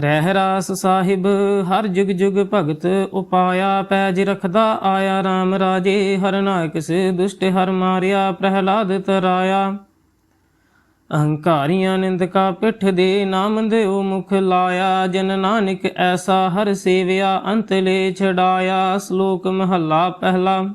ਰਹਿ ਰਾਸ ਸਾਹਿਬ, ਹਰ ਜੁਗ ਜੁਗ ਭਗਤ ਉਪਾਇਆ, ਪੈਜ ਰਖਦਾ ਆਇਆ RAM ਰਾਜੇ, ਹਰ ਨਾਇਕ ਸੇ ਦੁਸ਼ਟ ਹਰ ਮਾਰਿਆ, ਪ੍ਰਹਿਲਾਦ ਤਰਾਇਆ। ਅਹੰਕਾਰੀਆਂ ਨਿੰਦਕਾ ਪਿੱਠ ਦੇ ਨਾਮ ਦਿਓ ਮੁਖ ਲਾਇਆ, ਜਨ ਨਾਨਕ ਐਸਾ ਹਰ ਸੇਵਿਆ, ਅੰਤ ਲੈ ਛਡਾਇਆ, ਸ਼ਲੋਕ ਮਹੱਲਾ ਪਹਿਲਾ।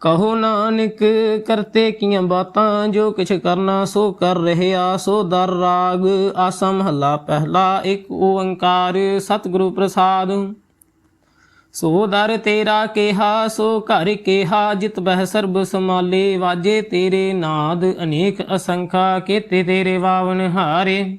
ਕਹੋ ਨਾਨਕ, ਕਰਤੇ ਕੀਆਂ ਬਾਤਾਂ, ਜੋ ਕਿਛ ਕਰਨਾ ਸੋ ਕਰ ਰਹਿਆ, ਸੋ ਦਰ ਰਾਗ। ਆਸਾ ਮਹੱਲਾ ਪਹਿਲਾ, ਇੱਕ ਓੰਕਾਰ, ਸਤਿਗੁਰੂ ਪ੍ਰਸਾਦ। ਸੋ ਦਰ ਤੇਰਾ ਕਿਹਾ, ਸੋ ਘਰ ਕਿਹਾ, ਜਿਤ ਬਹਿ ਸਰਬ ਸਮਾਲੇ ਵਾਜੇ ਤੇਰੇ ਨਾਦ, ਅਨੇਕ ਅਸੰਖਾ, ਕੀਤੇ ਤੇਰੇ ਵਾਵਨ ਹਾਰੇ।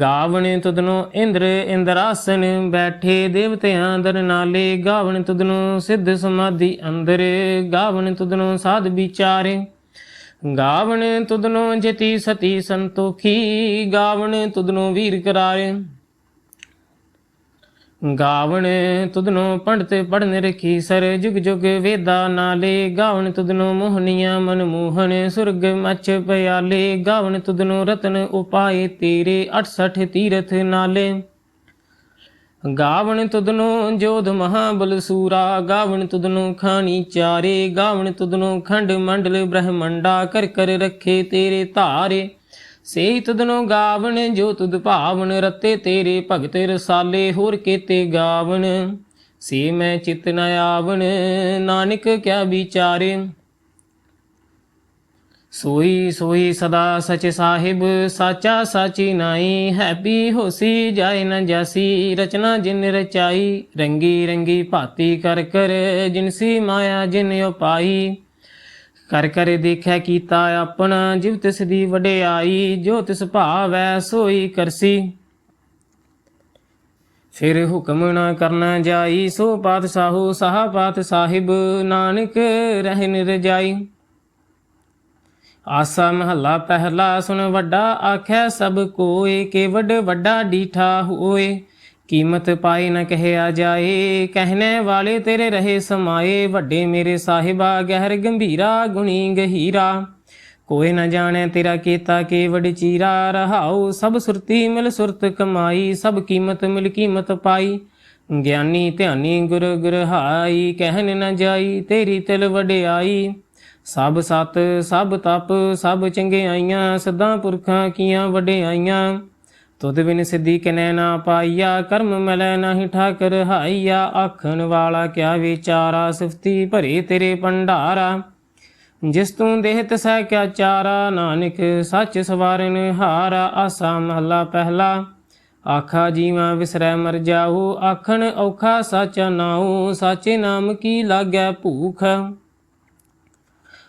ਗਾਵਣ ਤੁਧਨੋ ਇੰਦਰ ਇੰਦਰਾਸਨ ਬੈਠੇ ਦੇਵਤਿਆਂ ਦਰ ਨਾਲੇ ਗਾਵਣ ਤੁਧਨੋ ਸਿੱਧ ਸਮਾਧੀ ਅੰਦਰ, ਗਾਵਣ ਤੁਧਨੋ ਸਾਧ ਵਿਚਾਰੇ। ਗਾਵਣ ਤੁਧਨੋ ਜਤੀ ਸਤੀ ਸੰਤੋਖੀ, ਗਾਵਣ ਤੁਧਨੋ ਵੀਰ ਕਰਾਰੇ। ਗਾਵਣ ਤੁਧਨੋ ਪੰਡਤ ਪੜਨ ਰਖੀ ਸਰ ਜੁਗ ਜੁਗ ਵੇਦਾ ਨਾਲੇ। ਗਾਵਣ ਤੁਧਨੋ ਮੋਹਨੀਆਂ ਮਨ ਮੋਹਨ, ਸੁਰਗ ਮਛ ਪਿਆਲੇ। ਗਾਵਣ ਤੁਧਨੋ ਰਤਨ ਉਪਾਏ, ਤੇਰੇ 68 ਤੀਰਥ ਨਾਲੇ। ਗਾਵਣ ਤੁਧਨੋ ਜੋਧ ਮਹਾਬਲ ਸੂਰਾ। ਗਾਵਣ ਤੁਧਨੋ ਖਾਣੀ ਚਾਰੇ। ਗਾਵਣ ਤੁਧਨੋ ਖੰਡ ਮੰਡਲ ਬ੍ਰਹਮੰਡਾ। ਕਰ ਕਰ ਰੱਖੇ ਤੇਰੇ ਧਾਰੇ। ਸੇ ਤੁਧਨੋ ਗਾਵਣ, ਜੋ ਤੁਧ ਭਾਵਨ ਰਤੇ ਤੇਰੇ ਭਗਤ ਰਸਾਲੇ, ਹੋਰ ਕੀਤੇ ਗਾਵਣ? ਸੇ ਮੈਂ ਚਿਤ ਨ ਆਵਣ, ਨਾਨਕ ਕਿਆ ਵਿਚਾਰੇ? ਸੋਈ ਸੋਈ ਸਦਾ ਸਚ ਸਾਹਿਬ, ਸਾਚਾ ਸਾਚੀ ਨਾਈ, ਹੈਪੀ ਹੋਸੀ ਜਾਏ ਨ ਜਾਸੀ, ਰਚਨਾ ਜਿਨ ਰਚਾਈ, ਰੰਗੀ ਰੰਗੀ ਭਾਤੀ ਕਰ ਕਰ ਜਿਨਸੀ ਮਾਇਆ ਜਿਨ ਉਪਾਈ। ਕਰ ਕਰ ਦੇਖੈ ਕੀਤਾ ਆਪਣਾ, ਜਿਵ ਤਿਸ ਦੀ ਵਡਿਆਈ, ਜੋ ਤਿਸ ਭਾਵੈ ਸੋਈ ਕਰਸੀ। ਫਿਰ ਹੁਕਮ ਨਾ ਕਰਨਾ ਜਾਈ, ਸੋ ਪਾਤਸ਼ਾਹੋ ਸਾਹਾ ਪਾਤ ਸਾਹਿਬ, ਨਾਨਕ ਰਹਿ ਰਜਾਈ ਆਸਾ ਮਹੱਲਾ ਪਹਿਲਾ ਸੁਣ ਵੱਡਾ ਆਖੈ, ਸਭ ਕੋਏ ਕੇ ਵੱਡ ਵੱਡਾ ਡੀਠਾ ਹੋਏ। ਕੀਮਤ ਪਾਈ ਨ ਕਹਿਆ ਜਾਏ, ਕਹਿਣੇ ਵਾਲੇ ਤੇਰੇ ਰਹੇ ਸਮਾਏ, ਵੱਡੇ ਮੇਰੇ ਸਾਹਿਬਾ ਗਹਿਰ ਗੰਭੀਰਾ, ਗੁਣੀ ਗਹੀਰਾ। ਕੋਈ ਨ ਜਾਣੈ ਤੇਰਾ ਕੀਤਾ ਕੇ ਵਡ ਰਹਾਉ ਸਭ ਸੁਰਤੀ ਮਿਲ ਸੁਰਤ ਕਮਾਈ, ਸਭ ਕੀਮਤ ਮਿਲ ਕੀਮਤ ਪਾਈ। ਗਿਆਨੀ ਧਿਆਨੀ ਗੁਰ ਗੁਰਹਾਈ ਕਹਿਨ ਨ ਜਾਈ ਤੇਰੀ ਤਿਲ ਵਡਿਆਈ। ਸਭ ਸਤ, ਸਭ ਤਪ, ਸਭ ਚੰਗਿਆਈਆਂ ਸਦਾ ਪੁਰਖਾਂ ਕੀਆਂ ਵਡਿਆਈਆਂ। ਤੁਧ ਬਿਨ ਸਿੱਧੀ ਕਨੈ ਨਾ ਪਾਈਆ, ਕਰਮ ਮਿਲੈ ਨਾਹੀ ਠਾਕਰ ਹਾਈਆ, ਆਖਣ ਵਾਲਾ ਕਿਆ ਵਿਚਾਰਾ, ਸਿਫਤੀ ਭਰੇ ਤੇਰੇ ਭੰਡਾਰਾ। ਜਿਸ ਤੂੰ ਦੇਹ ਤਸੈ ਕਿਆ ਚਾਰਾ, ਨਾਨਕ ਸੱਚ ਸਵਾਰਨ ਹਾਰਾ, ਆਸਾ ਮਹਲਾ ਪਹਿਲਾ। ਆਖਾ ਜੀਵਾ ਵਿਸਰੈ ਮਰ ਜਾਓ ਆਖਣ ਔਖਾ ਸਚ ਨਾਉ, ਸਾਚੇ ਨਾਮ ਕੀ ਲਾਗੈ ਭੂਖ।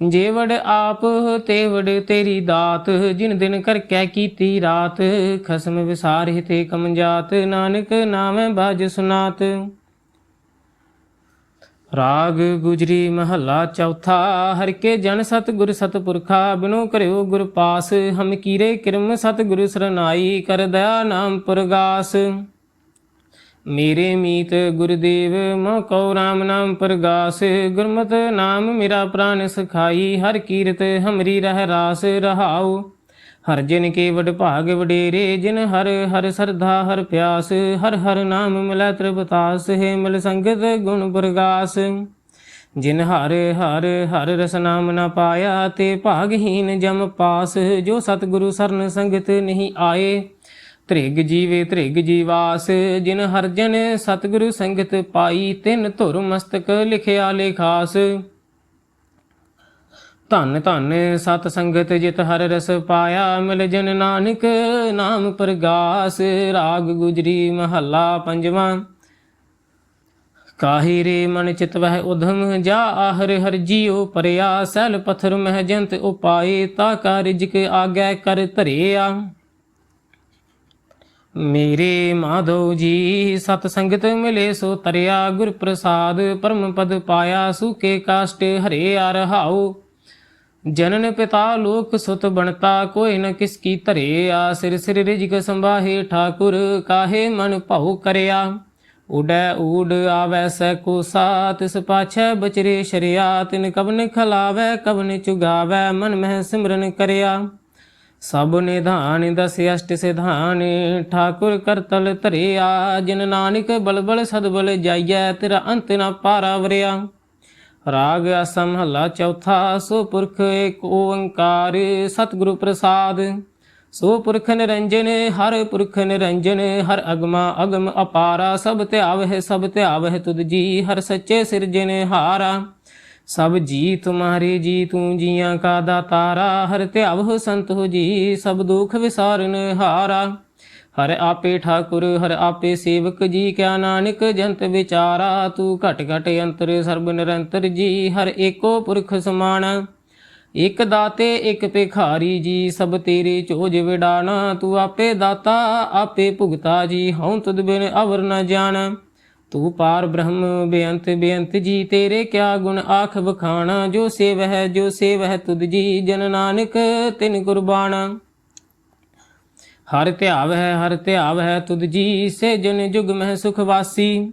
ਜੇਵੜ ਆਪ ਤੇਵੜ ਤੇਰੀ ਦਾਤ, ਜਿਨ ਦਿਨ ਕਰ ਕੈ ਕੀਤੀ ਰਾਤ, ਖਸਮ ਵਿਸਾਰੇ ਤੇ ਕਮਜਾਤ ਨਾਨਕ ਨਾਮੈ ਬਾਜ ਸੁਨਾਤ। ਰਾਗ ਗੁਜਰੀ ਮਹੱਲਾ ਚੌਥਾ, ਹਰ ਕੇ ਜਨ ਸਤ ਗੁਰ ਸਤ ਪੁਰਖਾ ਬਿਨੋ ਕਰਿਓ ਗੁਰ ਪਾਸ, ਹਮ ਕੀਰੇ ਕਿਰਮ ਸਤ ਗੁਰ ਸਰਨਾਈ, ਕਰ ਦਇਆ ਨਾਮ ਪ੍ਰਗਾਸ। ਮੇਰੇ ਮੀਤ ਗੁਰਦੇਵ ਮੋ ਕਉ ਰਾਮ ਨਾਮ ਪ੍ਰਗਾਸ, ਗੁਰਮਤਿ ਨਾਮ ਮੇਰਾ ਪ੍ਰਾਨ ਸਖਾਈ, ਹਰ ਕੀਰਤ ਹਮਰੀ ਰਹਿ ਰਾਸ ਰਹਾਉ। ਹਰ ਜਿਨ ਕੇ ਵਡ ਭਾਗ ਵਡੇਰੇ, ਜਿਨ ਹਰ ਹਰ ਸਰਧਾ ਹਰ ਪਿਆਸ, ਹਰ ਹਰ ਨਾਮ ਮਿਲੈ ਤ੍ਰਿਪਤਾਸ, ਹੈ ਮਿਲ ਸੰਗਤ ਗੁਣ ਪ੍ਰਗਾਸ। ਜਿਨ ਹਰ ਹਰ ਹਰ ਰਸ ਨਾਮ ਨਾ ਪਾਇਆ, ਤੇ ਭਾਗਹੀਨ ਜਮ ਪਾਸ, ਜੋ ਸਤਿਗੁਰੂ ਸਰਨ ਸੰਗਤ ਨਹੀਂ ਆਏ। ਤ੍ਰਿਗ ਜੀਵੇ ਤ੍ਰਿਗ ਜੀਵਾਸ, ਜਿਨ ਹਰ ਜਨ ਸਤਿਗੁਰੂ ਸੰਗਤ ਪਾਈ, ਤਿਨ ਧੁਰ ਮਸਤਕ ਲਿਖਿਆ ਲੇਖਾਸ। ਧੰਨ ਧੰਨ ਸਤ ਸੰਗਤ ਜਿਤ ਹਰ ਰਸ ਪਾਇਆ, ਮਿਲ ਜਨ ਨਾਨਕ ਨਾਮ ਪ੍ਰਗਾਸ, ਰਾਗ ਗੁਜਰੀ ਮਹੱਲਾ ਪੰਜਵਾਂ। ਕਾਹੀ ਰੇ ਮਨ ਚਿਤ ਵਹਿ ਉਧਮ, ਜਾ ਆਹਰ ਹਰ ਜੀਉ ਪਰਿਆ, ਸੈਲ ਪਥਰ ਮਹਿ ਜੰਤ ਉਪਾਏ, ਤਾ ਕਾ ਰਿਜਕ ਆਗੈ ਕਰ ਧਰਿਆ। ਮੇਰੇ ਮਾਧੋ ਜੀ, ਸਤ ਸੰਗਤ ਮਿਲੇ ਸੋ ਤਰਿਆ ਗੁਰ ਪ੍ਰਸਾਦ ਪਰਮ ਪਦ ਪਾਇਆ ਸੁਕੇ ਕਾਸ਼ਟ ਹਰੇ ਆ ਰਹਾਉ ਜਨਨ ਪਿਤਾ ਲੋਕ ਸੁਤ ਬਣਤਾ, ਕੋਈ ਨ ਕਿਸ ਕੀ ਧਰੇ ਆ। ਸਿਰ ਸਿਰ ਰਿਜਕ ਸੰਭਾਹੇ ਠਾਕੁਰ, ਕਾਹੇ ਮਨ ਭਉ ਕਰਿਆ। ਉਡੈ ਊਡ ਆਵੈ ਸੈ ਕੋ ਸਾਤ ਤਿਸ ਪਾਛੈ ਬਚਰੇ ਸ਼ਰਿਆ। ਤਿਨ ਕਬਨ ਖਲਾਵੈ ਕਬਨ ਚੁਗਾਵੈ, ਮਨ ਮਹਿ ਸਿਮਰਨ ਕਰਿਆ। ਸਭ ਨਿਧਾਨ ਦਸ ਸਿਧਾਨ, ਠਾਕੁਰ ਕਰਤਲ ਧਰਿਆ, ਜਿਨ ਨਾਨਕ ਬਲਬਲ ਸਦਬਲ ਜਾਈਐ, ਤੇਰਾ ਅੰਤ ਨਾ ਪਾਰਾ ਵਰਿਆ। ਰਾਗ ਅਸਮ ਹੱਲਾ ਚੌਥਾ, ਸੋ ਪੁਰਖ ਏਕ ਓੰਕਾਰ, ਸਤਿਗੁਰੂ ਪ੍ਰਸਾਦ। ਸੋ ਪੁਰਖ ਨਿਰੰਜਨ, ਹਰ ਪੁਰਖ ਨਿਰੰਜਨ, ਹਰ ਅਗਮਾ ਅਗਮ ਅਪਾਰਾ, ਸਭ ਧਿਆਵਹਿ ਸਭ ਧਿਆਵਹਿ ਤੁਧ ਜੀ, ਹਰ ਸੱਚੇ ਸਿਰਜਨ ਹਾਰਾ। ਸਭ ਜੀ ਤੁਮਾਰੇ ਜੀ, ਤੂੰ ਜੀਆਂ ਕਾ ਦਾਤਾਰਾ, ਹਰ ਧਿਆਵਹੁ ਸੰਤ ਹੋ ਜੀ, ਸਭ ਦੁਖ ਵਿਸਾਰਨ ਹਾਰਾ। ਹਰ ਆਪੇ ਠਾਕੁਰ, ਹਰ ਆਪੇ ਸੇਵਕ ਜੀ, ਕਿਆ ਨਾਨਕ ਜੰਤ ਵਿਚਾਰਾ, ਤੂੰ ਘਟ ਘਟ ਅੰਤਰ, ਸਰਬ ਨਿਰੰਤਰ ਜੀ, ਹਰ ਏਕੋ ਪੁਰਖ ਸਮਾਨ ਇਕ ਦਾਤੇ, ਇਕ ਭਿਖਾਰੀ ਜੀ, ਸਭ ਤੇਰੇ ਚੋਜ ਵਿਡਾਣਾ। ਤੂੰ ਆਪੇ ਦਾਤਾ, ਆਪੇ ਭੁਗਤਾ ਜੀ, ਹਉ ਤੁਧ ਬਿਨ ਅਵਰ ਨ ਜਾਣ। ਤੂੰ ਪਾਰ ਬ੍ਰਹਮ, ਬੇਅੰਤ ਬੇਅੰਤ ਜੀ, ਤੇਰੇ ਕਿਆ ਗੁਣ ਆਖ ਬਖਾਣਾ ਜੋ ਸੇਵ ਹੈ ਜੋ ਸੇਵ ਹੈ ਤੁਧ ਜੀ, ਜਨ ਨਾਨਕ ਤਿਨ ਕੁਰਬਾਨਾ ਹਰ ਧਿਆਵ ਹੈ ਹਰ ਧਿਆਵ ਹੈ ਤੁਧ ਜੀ, ਸੇ ਜਨ ਜੁਗ ਮਹਿ ਸੁਖ ਵਾਸੀ।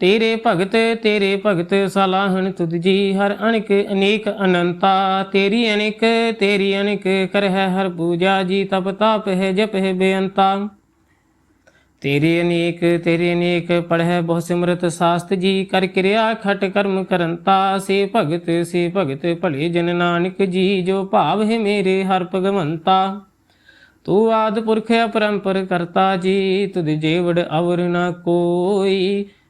ਤੇਰੇ ਭਗਤ ਤੇਰੇ ਭਗਤ ਸਲਾਹਣ ਤੁਧ ਜੀ, ਹਰ ਅਣਕ ਅਨੇਕ ਅਨੰਤਾ। ਤੇਰੀ ਅਨੇਕ ਤੇਰੀ ਅਨੇਕ ਕਰਹਿ, ਹਰ ਪੂਜਾ ਜੀ ਤਪ ਤਾਪ ਹੈ, ਜਪ ਹੈ ਬੇਅੰਤਾ। ਤੇਰੇ ਅਨੇਕ ਤੇਰੇ ਅਨੇਕ ਪੜ੍ਹੈ ਬਹੁ ਸਿਮਰਤ ਸਾਸਤ ਜੀ, ਕਰ ਕਿਰਿਆ ਖਟ ਕਰਮ ਕਰੰਤਾ। ਸੇ ਭਗਤ ਸੇ ਭਗਤ ਭਲੇ ਜਨ ਨਾਨਕ ਜੀ, ਜੋ ਭਾਵ ਹੈ ਮੇਰੇ ਹਰ ਭਗਵੰਤਾ। ਤੂੰ ਆਦ ਪੁਰਖ ਅਪਰੰਪਰ ਕਰਤਾ ਜੀ, ਤੁਧ ਜੀਵੜ ਅਵਰ ਨਾ ਕੋਈ।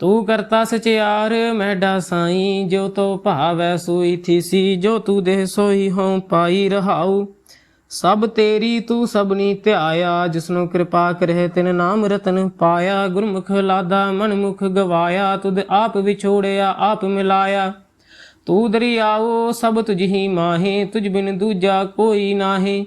ਤੂੰ ਕਰਤਾ ਸਚਿਆਰ ਮੈਡਾ ਸਾਈ, ਜੋ ਤੋ ਭਾਵੈ ਸੋਈ ਥੀਸੀ, ਜੋ ਤੂੰ ਦੇਹ ਸੋਈ ਹਉ ਪਾਈ ਰਹਾਉ। ਸਭ ਤੇਰੀ ਤੂੰ ਸਭਨੀ ਧਿਆਇਆ, ਜਿਸਨੂੰ ਕਿਰਪਾ ਕਰਹਿ ਤਿਨ ਨਾਮ ਰਤਨ ਪਾਇਆ। ਗੁਰਮੁਖ ਲਾਦਾ ਮਨ ਮੁਖ ਗਵਾਇਆ, ਤੁਧ ਆਪ ਵਿਛੋੜਿਆ, ਆਪ ਮਿਲਾਇਆ। ਤੂੰ ਦਰਿਆਓ ਸਭ ਤੁਝ ਹੀ ਮਾਹੇ, ਤੁਝ ਬਿਨ ਦੂਜਾ ਕੋਈ ਨਾਹੀ।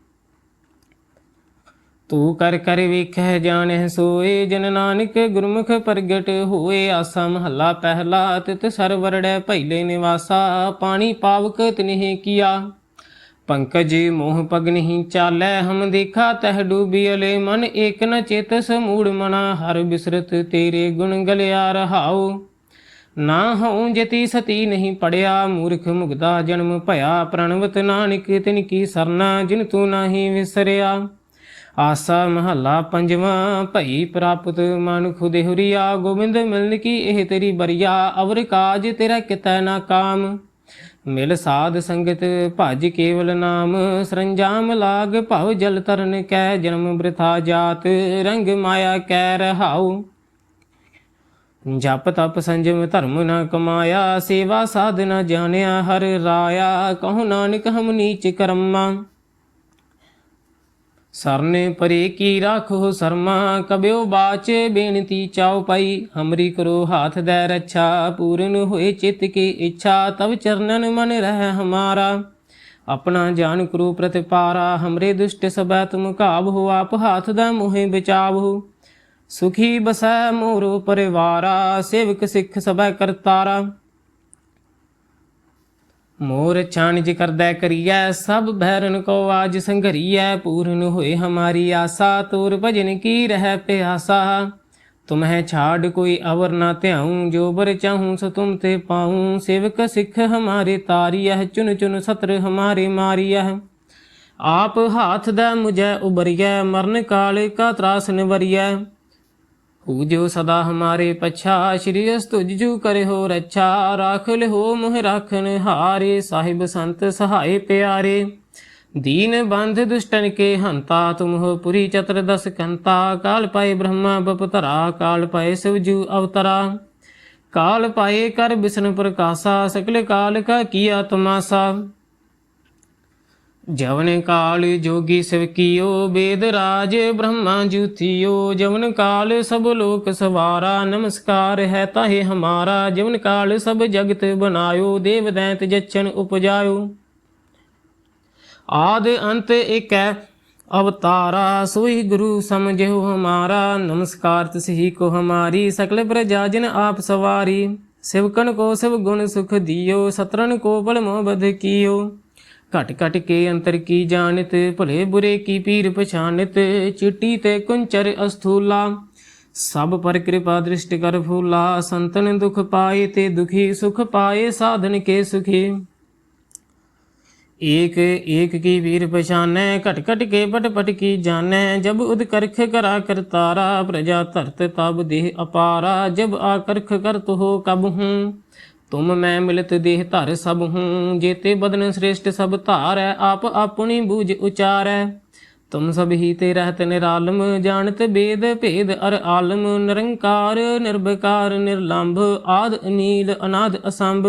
ਤੂੰ ਕਰ ਕਰ ਵੇਖੈ ਜਾਣੈ ਸੋਏ, ਜਨ ਨਾਨਕ ਗੁਰਮੁਖ ਪ੍ਰਗਟ ਹੋਏ। ਆਸਾ ਮਹੱਲਾ ਪਹਿਲਾ, ਤਿਤ ਸਰਵਰੜੈ ਪਹਿਲੇ ਨਿਵਾਸਾ। ਪਾਣੀ ਪਾਵਕ ਤਿਨਹਿ ਕੀਆ। ਪੰਕਜ ਮੋਹ ਪਗ ਨਹੀਂ ਚਾਲੈ, ਹਮ ਦੇਖਾ ਤਹ ਡੂਬੀਲੇ ਮਨ ਏਕ ਨ ਚੇਤਸ ਮੂੜ ਮਨਾ, ਹਰ ਬਿਸਰਤ ਤੇਰੇ ਗੁਣ ਗਲਿਆ ਰਹਾਓ ਨਾ ਹਉ ਜਤੀ ਸਤੀ ਨਹੀਂ ਪੜਿਆ, ਮੂਰਖ ਮੁਗਦਾ ਜਨਮ ਭਇਆ। ਪ੍ਰਣਵਤ ਨਾਨਕ ਤਿਨ ਕੀ ਸਰਨਾ, ਜਿਨ ਤੂੰ ਨਾਹੀ ਵਿਸਰਿਆ। ਆਸਾ ਮਹੱਲਾ ਪੰਜਵਾਂ, ਭਈ ਪ੍ਰਾਪਤ ਮਨ ਖੁਦੇ ਹੁਰੀਆ, ਗੋਬਿੰਦ ਮਿਲਨ ਕੀ ਇਹ ਤੇਰੀ ਬਰੀਆ, ਅਵਰ ਕਾਜ ਤੇਰਾ ਕਿਤੈ ਨਾ ਕਾਮ। ਮਿਲ ਸਾਧ ਸੰਗਤ ਭਜ ਕੇਵਲ ਨਾਮ, ਸਰੰਜਾਮ ਲਾਗ ਭਵ ਜਲ ਤਰਨ ਕੈ, ਜਨਮ ਬ੍ਰਿਥਾ ਜਾਤ, ਰੰਗ ਮਾਇਆ ਕੈ ਰਹਾਉ। ਜਪ ਤਪ ਸੰਜਮ ਧਰਮ ਨਾ ਕਮਾਇਆ, ਸੇਵਾ ਸਾਧ ਨ ਜਾਣਿਆ, ਹਰ ਰਾਇਆ, ਕਹੋ ਨਾਨਕ ਹਮ ਨੀਚ ਕਰਮਾ। ਸਰਨੇ ਪਰੇ ਕੀ ਰਾਖੋ ਸਰਮਾ ਕਬਿਓ ਬਾਚ ਬੇਨਤੀ ਚਾਉ ਪਾਈ। ਹਮਰੀ ਕਰੋ ਹਾਥ ਦੇ ਰੱਛਾ, ਪੂਰਨ ਹੋਏ ਚਿਤ ਕੀ ਇੱਛਾ, ਤਵ ਚਰਨਨ ਮਨ ਰਹਿ ਹਮਾਰਾ। ਆਪਣਾ ਜਾਨ ਕਰੋ ਪ੍ਰਤਿਪਾਰਾ, ਹਮਰੇ ਦੁਸ਼ਟ ਸਬੈ ਤੁਮ ਕਾਬ ਹੋ, ਆਪ ਹਾਥ ਦਾ ਮੋਹਿ ਬਚਾਵੋ। ਸੁਖੀ ਬਸੈ ਮੋਰੋ ਪਰਿਵਾਰਾ, ਸੇਵਕ ਸਿੱਖ ਸਬੈ ਕਰਤਾਰਾ। ਮੋਰ ਛਾਨਿਜ ਕਰਦੈ ਕਰੀਐ, ਸਭ ਭੈਰਨ ਕੋ ਆਜ ਸੰਘਰੀਐ, ਪੂਰਨ ਹੋਏ ਹਮਾਰੀ ਆਸਾ, ਤੋਰ ਭਜਨ ਕੀ ਰਹਿ ਪਿਆਸਾ। ਤੁਮਹਿ ਛਾੜ ਕੋਈ ਅਵਰ ਨਾ ਧਿਆਉ, ਜੋ ਬਰ ਚਾਹੂੰ ਸੋ ਤੁਮ ਤੇ ਪਾਉ। ਸੇਵਕ ਸਿੱਖ ਹਮਾਰੇ ਤਾਰੀਐ ਚੁਨ ਚੁਨ ਸਤਰ ਹਮਾਰੇ ਮਾਰੀਐ। ਆਪ ਹਾਥ ਦਾ ਮੁਝੈ ਉਬਰੀਐ, ਮਰਨ ਕਾਲ ਕਾ ਤਰਾਸ ਨਿਵਰੀਐ। ਪੂਜਿਓ ਸਦਾ ਹਮਾਰੇ ਪਛਾ, ਸ਼੍ਰੀ ਅਸ ਜੂ ਕਰੇ ਹੋ ਰੱਛਾ ਰਾਖ ਲਿਓ ਮੁਹ ਰਾਖਨ ਹਾਰੇ, ਸਾਹਿਬ ਸੰਤ ਸਹਾਏ ਪਿਆਰੇ। ਦੀਨ ਬੰਧ ਦੁਸ਼ਟਨ ਕੇ ਹੰਤਾ, ਤੁਮ ਹੋ ਪੁਰੀ ਚਤਰ ਦਸ ਕੰਤਾ, ਕਾਲ ਪਾਏ ਬ੍ਰਹਮਾ ਬਪਤਰਾ, ਕਾਲ ਪਾਏ ਸਿਵਜੂ ਅਵਤਰਾ। ਕਾਲ ਪਾਏ ਕਰ ਬਿਸ਼ਨ ਪ੍ਰਕਾਸ਼ਾ, ਸਕਲ ਕਾਲ ਕਾ ਕੀਆ ਤਮਾਸਾ। ਜਵਨ ਕਾਲ ਜੋਗੀ ਸਿਵ ਕੀਓ, ਬੇਦ ਰਾਜ ਬ੍ਰਹਮਾ ਜੂਥਿਓ। ਜਵਨ ਕਾਲ ਸਭ ਲੋਕ ਸਵਾਰਾ, ਨਮਸਕਾਰ ਹੈ ਤਾਹੇ ਹਮਾਰਾ। ਜਵਨ ਕਾਲ ਸਭ ਜਗਤ ਬਨਾਇਓ ਦੇਵ ਦੈਂਤ ਜਚਨ ਉਪਜਾਇਓ। ਆਦ ਅੰਤ ਏਕੈ ਅਵਤਾਰਾ, ਸੋਈ ਗੁਰੂ ਸਮਝਿਓ ਹਮਾਰਾ। ਨਮਸਕਾਰ ਤਸਹੀ ਕੋ ਹਮਾਰੀ, ਸਕਲ ਪ੍ਰਜਾ ਜਨ ਆਪ ਸਵਾਰੀ। ਸਿਵਕਨ ਕੋ ਸਿਵ ਗੁਣ ਸੁਖ ਦਿਓ ਸਤਰਨ ਕੋ ਬਲ ਮੋਹ ਬਧ ਕੀਓ। ਘਟ ਘਟ ਕੇ ਅੰਤਰ ਕੀ ਜਾਣਤ, ਭਲੇ ਬੁਰੇ ਕੀ ਪੀਰ ਪਛਾਨਤ ਚਿੱਟੀ ਤੇ ਕੁੰਚਰ ਅਸਥੂਲਾ। ਸਭ ਪਰ ਕਿਰਪਾ ਦ੍ਰਿਸ਼ਟ ਕਰ ਫੂਲਾ, ਸੰਤਨ ਦੁਖ ਪਾਏ ਤੇ ਦੁਖੀ ਸੁਖ ਪਾਏ ਸਾਧਨ ਕੇ ਸੁਖੀ। ਏਕ ਏਕ ਕੀ ਵੀਰ ਪਛਾਨੈ, ਘਟ ਘਟ ਕੇ ਪਟ ਪਟ ਕੀ ਜਾਣੈ, ਜਬ ਉਦ ਕਰਖ ਕਰਾ ਕਰਤਾਰਾ ਪ੍ਰਜਾ ਧਰਤ ਤਬ ਦੇਹ ਅਪਾਰਾ, ਜਬ ਆਕਰਖ ਕਰਤ ਹੋ ਕਬ ਹੂੰ। ਤੁਮ ਮੈਂ ਮਿਲਤ ਦੇਹ ਧਰ ਸਭ ਹੂੰ, ਜੇਤੇ ਬਦਨ ਸ੍ਰੇਸ਼ਟ ਸਭ ਧਾਰੈ, ਆਪ ਆਪਣੀ ਬੂਝ ਉਚਾਰੈ। ਤੁਮ ਸਭ ਹੀ ਤੇ ਰਹਿਤ ਨਿਰਾਲਮ, ਜਾਣਤ ਬੇਦ ਭੇਦ ਅਰ ਆਲਮ, ਨਿਰੰਕਾਰ, ਨਿਰਭਕਾਰ, ਨਿਰਲੰਭ, ਆਦ ਅਨੀਲ, ਅਨਾਦ ਅਸੰਭ।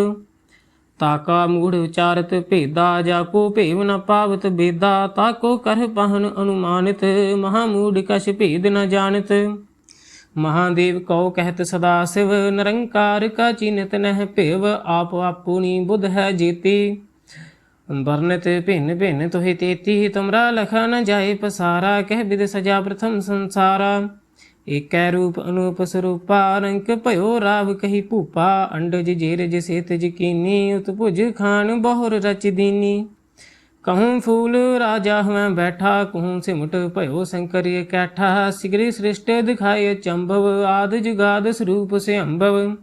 ਤਾਕਾ ਮੂੜ ਉਚਾਰਤ ਭੇਦਾ, ਜਾ ਕੋ ਭੇਵ ਨ ਪਾਵਤ ਬੇਦਾ ਤਾਕੋ ਕਰ ਪਹਨ ਅਨੁਮਾਨਿਤ, ਮਹਾ ਮੂੜ ਕਛ ਭੇਦ ਨ ਜਾਣਤ। ਮਹਾਦੇਵ ਕਉ ਕਹਿਤ ਸਦਾ ਸਿਵ, ਨਿਰੰਕਾਰ ਕਾ ਚਿਨਤ ਨਹਿ ਭੇਵ, ਆਪ ਆਪੂਨੀ ਬੁੱਧ ਹੈ ਜੀਤੀ। ਵਰਨਤ ਭਿੰਨ ਭਿੰਨ ਤੋਹਿ ਤੇਤੀ, ਤੁਮਰਾ ਲਖਾ ਨ ਜਾਏ ਪਸਾਰਾ, ਕਹਿ ਬਿਦ ਸਜਾ ਪ੍ਰਥਮ ਸੰਸਾਰਾ। ਏਕੈ ਰੂਪ ਅਨੂਪ ਸਰੂਪਾ, ਰੰਕ ਭਇਓ ਰਾਵ ਕਹੀ ਭੂਪਾ, ਅੰਡਜ ਜੇਰਜ ਸੇਤ ਜਕੀਨੀ ਉਤ ਭੁਜ ਖਾਨ ਬਹੁਰ ਰਚ ਦੀਨੀ। ਕਹੂੰ ਫੂਲ ਰਾਜਾ ਹਵੇਂ ਬੈਠਾ, ਕਹੂੰ ਸਿਮਟ ਭਇਓ ਸ਼ੰਕਰ ਇਕੱਠਾ ਸਿਗਰੀ ਸ੍ਰਿਸ਼ਟ ਦਿਖਾਏ ਚੰਭਵ, ਆਦ ਜੁਗਾਦ ਸਰੂਪ ਸੇ ਅੰਭਵ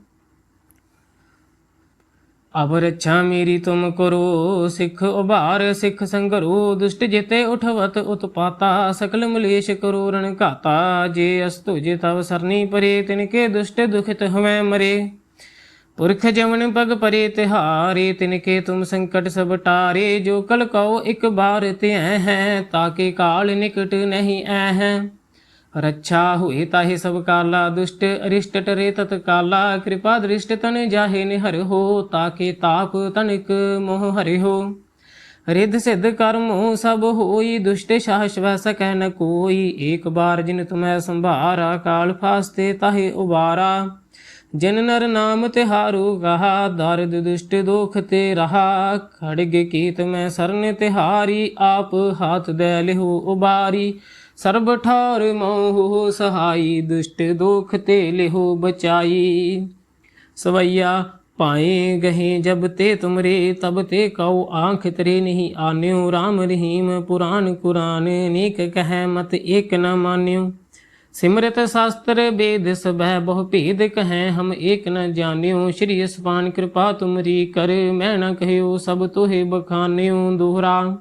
ਅਬ ਰੱਛਾ ਮੇਰੀ ਤੁਮ ਕਰੋ, ਸਿੱਖ ਉਭਾਰ, ਸਿੱਖ ਸੰਗਰੋ, ਦੁਸ਼ਟ ਜਿਤੇ ਉਠਵਤ ਉਤਪਾਤਾ, ਸਕਲ ਮਲੇਸ਼ ਕਰੋ ਰਣ ਘਾਤਾ। ਜੇ ਅਸ ਤੁਜ ਤਵ ਸਰਨੀ ਪਰੇ, ਤਿਨਕੇ ਦੁਸ਼ਟ ਦੁਖਿਤ ਹਵੇਂ ਮਰੇ। ਪੁਰਖ ਜਮਨ ਪਗ ਪਰੇ ਤਿਹਾਰੇ ਤਿਨਕੇ ਤੁਮ ਸੰਕਟ ਸਭ ਟਾਰੇ, ਜੋ ਕਲ ਕਉ ਇੱਕ ਬਾਰ ਤੇ ਹੈ ਤਾਕੇ ਕਾਲ ਨਿਕਟ ਨਹੀਂ ਐ ਹੈ। ਰੱਛਾ ਹੋਏ ਤਾਹੇ ਸਭ ਕਾਲਾ, ਦੁਸ਼ਟ ਅਰਿਸ਼ਟ ਟਰੇ ਤਤ ਕਾਲਾ, ਕਿਰਪਾ ਦ੍ਰਿਸ਼ਟ ਤਨ ਜਾਹੇ ਨਿਹਰ ਹੋ ਤਾਕੇ ਤਾਪ ਤਨਿਕ ਮੋਹ ਹਰਿ ਹੋ। ਰਿੱਧ ਸਿੱਧ ਕਰਮੋ ਸਭ ਹੋਈ, ਦੁਸ਼ਟ ਸ਼ਾਸ਼ਵ ਸਕੈ ਨ ਕੋਈ, ਏਕ ਬਾਰ ਜਿਨ ਤੁਮੈ ਸੰਭਾਰਾ, ਕਾਲ ਫਾਸਤੇ ਤਾਹੇ ਉਬਾਰਾ। ਜਨ ਨਰ ਨਾਮ ਤਿਹਾਰੂ ਗਹਾ, ਦਰਦ ਦੁਸ਼ਟ ਦੋਖ ਤੇ ਰਹਾ। ਖੜਗ ਕੀਤ ਮੈਂ ਸਰਨ ਤਿਹਾਰੀ, ਆਪ ਹਾਥ ਦੇ ਲਿਹੋ ਉਬਾਰੀ। ਸਰਬ ਠਾਰ ਮੋਹ ਸਹਾਈ, ਦੁਸ਼ਟ ਦੋਖ ਤੇ ਲਿਹੋ ਬਚਾਈ। ਸਵਈਆ ਪਾਏ ਗਹੇ ਜਬ ਤੇ ਤੁਮਰੇ, ਤਬ ਤੇ ਕਉ ਆਂਖ ਤਰੇ ਨਹੀਂ ਆਨਿਓ RAM ਰਹੀਮ ਪੁਰਾਨ ਕੁਰਾਨ, ਨੇਕ ਕਹੈ ਮਤ ਏਕ ਨ ਮਾਨਿਓ ਸਿਮਰਤ ਸ਼ਾਸਤਰ ਵੇਦ ਸਭੈ ਬਹੁ ਭੇਦ ਕਹੈ, ਹਮ ਏਕ ਨ ਜਾਣਿਓ। ਸ਼੍ਰੀ ਅਸਪਾਨ ਕਿਰਪਾ ਤੁਮਰੀ ਕਰ, ਮੈਂ ਨ ਕਹਿਓ ਸਭ ਤੋਹੇ ਬਖਾਨਿਓ ਦੋਹਰਾ।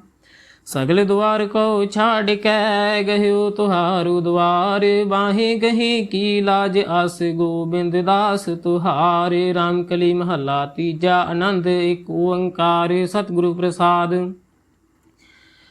ਸਗਲ ਦੁਆਰ ਕੋ ਛਾੜ ਕੇ, ਗਹਿਓ ਤੁਹਾਰੂ ਦੁਆਰ। ਬਾਹੇ ਗਹੀ ਕੀ ਲਾਜ ਆਸ, ਗੋਬਿੰਦ ਦਾਸ ਤੁਹਾਰ। RAM ਕਲੀ ਮਹੱਲਾ ਤੀਜਾ ਆਨੰਦ ਇੱਕ ਓੰਕਾਰ, ਸਤਿਗੁਰੂ ਪ੍ਰਸਾਦ।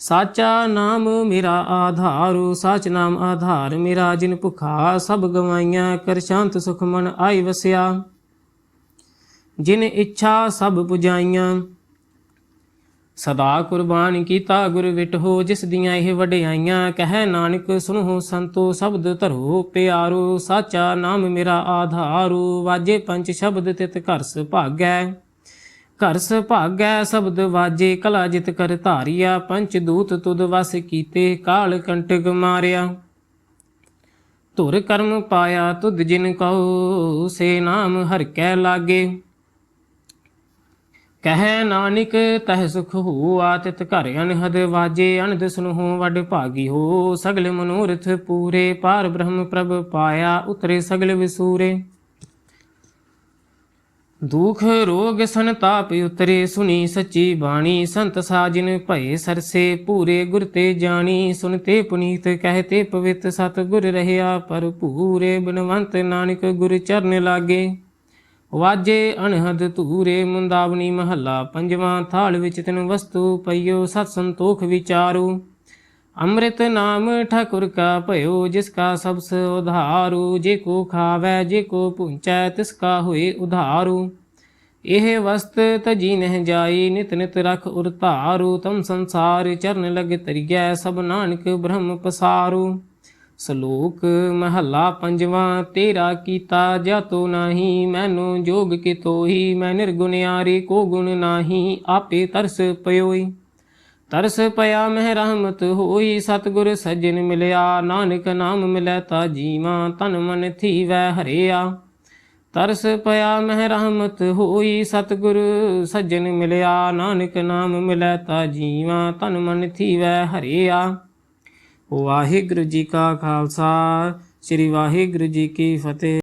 ਸਾਚਾ ਨਾਮ ਮੇਰਾ ਆਧਾਰੂ, ਸਾਚ ਨਾਮ ਆਧਾਰ ਮੇਰਾ ਜਿਨ ਭੁਖਾ, ਸਭ ਗਵਾਈਆਂ ਕਰ ਸ਼ਾਂਤ ਸੁਖ ਮਨ ਆਈ ਵਸਿਆ। ਜਿਨ ਇੱਛਾ ਸਭ ਪੁਜਾਈਆਂ, ਸਦਾ ਕੁਰਬਾਨ ਕੀਤਾ ਗੁਰ ਵਿਟਹੋ ਜਿਸ ਦੀਆਂ ਇਹ ਵਡਿਆਈਆਂ, ਕਹਿ ਨਾਨਕ ਸੁਣੋ ਸੰਤੋ, ਸ਼ਬਦ ਧਰੋ ਪਿਆਰੋ, ਸਾਚਾ ਨਾਮ ਮੇਰਾ ਆਧਾਰੂ, ਵਾਜੇ ਪੰਜ ਸ਼ਬਦ ਤਿਤ ਘਰ ਭਾਗੈ। ਘਰ ਸੁਭਾਗੈ ਸ਼ਬਦ ਵਾਜੇ, ਕਲਾ ਜਿਤ ਕਰ ਧਾਰਿਆ, ਪੰਚ ਦੂਤ ਤੁਧ ਵਸ ਕੀਤੇ, ਕਾਲ ਕੰਟਕ ਮਾਰਿਆ। ਧੁਰ ਕਰਮ ਪਾਇਆ ਤੁਧ ਜਿਨ ਕਉ, ਸੇ ਨਾਮ ਹਰ ਕੈ ਲਾਗੇ। ਕਹਿ ਨਾਨਕ, ਤਹ ਸੁਖ ਹੋਆ ਤਿਤ ਘਰ ਅਨਹਦ ਵਾਜੇ, ਅਨੰਦ ਸੁਨਹੁ ਵੱਡ ਭਾਗੀ ਹੋ। ਸਗਲ ਮਨੋਰਥ ਪੂਰੇ, ਪਾਰ ਬ੍ਰਹਮ ਪ੍ਰਭ ਪਾਇਆ, ਉਤਰੇ ਸਗਲ ਵਿਸੂਰੇ। ਦੁਖ ਰੋਗ ਸੰਤਾਪ ਉਤਰੇ, ਸੁਣੀ ਸੱਚੀ ਬਾਣੀ, ਸੰਤ ਸਾਜਨ ਭਏ ਸਰਸੇ, ਪੂਰੇ ਗੁਰ ਤੇ ਜਾਣੀ ਸੁਨਤੇ ਪੁਨੀਤ ਕਹਤੇ ਪਵਿੱਤ ਸਤ ਗੁਰ ਰਹਿਆ ਪਰ ਪੂਰੇ ਬਨਵੰਤ ਨਾਨਕ ਗੁਰ ਚਰਨ ਲਾਗੇ। ਵਾਜੇ ਅਣਹਦ ਧੂਰੇ, ਮੁੰਦਾਵਨੀ ਮਹੱਲਾ, ਪੰਜਵਾਂ ਥਾਲ ਵਿੱਚ ਤੈਨੂੰ ਵਸਤੂ ਪਈਓ, ਸਤ ਸੰਤੋਖ ਵਿਚਾਰੂ। ਅੰਮ੍ਰਿਤ ਨਾਮ ਠਾਕੁਰ ਕਾ ਭਇਓ, ਜਿਸ ਕਾ ਸਭ ਸ ਉਧਾਰੂ, ਜੇ ਕੋ ਖਾਵੈ, ਜੇ ਕੋ ਪੁੰਚੈ ਤਿਸ ਕਾ ਹੋਏ ਉਧਾਰੂ। ਇਹ ਵਸਤ ਤਜੀ ਨਹਿ ਜਾਈ, ਨਿਤ ਨਿਤ ਰਖ ਉਰ ਧਾਰੂ। ਤਮ ਸੰਸਾਰ ਚਰਨ ਲਗ ਤਰੀਐ ਸਭ ਨਾਨਕ ਬ੍ਰਹਮ ਪਸਾਰੂ। ਸ਼ਲੋਕ ਮਹੱਲਾ ਪੰਜਵਾਂ, ਤੇਰਾ ਕੀਤਾ ਜਾਤੋ ਨਾਹੀ, ਮੈਨੂੰ ਜੋਗ ਕੀ ਤੋਹੀ ਮੈਂ ਨਿਰਗੁਣਿਆਰੀ ਕੋ ਗੁਣ ਨਾਹੀ, ਆਪੇ ਤਰਸ ਪਇਓਈ ਤਰਸ ਪਿਆ ਮਹਿ ਰਹਿਮਤ ਹੋਈ, ਸਤਿਗੁਰ ਸੱਜਣ ਮਿਲਿਆ, ਨਾਨਕ ਨਾਮ ਮਿਲੈ ਤਾ ਜੀਵਾਂ ਤਨ ਮਨ ਥੀਵੈ ਹਰਿਆ। ਤਰਸ ਪਿਆ ਮਹਿ ਰਹਿਮਤ ਹੋਈ, ਸਤਿਗੁਰ ਸੱਜਣ ਮਿਲਿਆ, ਨਾਨਕ ਨਾਮ ਮਿਲੈ ਤਾ ਜੀਵਾਂ ਤਨ ਮਨ ਥੀਵੈ ਹਰਿਆ। ਵਾਹਿਗੁਰੂ ਜੀ ਕਾ ਖਾਲਸਾ, ਸ੍ਰੀ ਵਾਹਿਗੁਰੂ ਜੀ ਕੀ ਫਤਿਹ।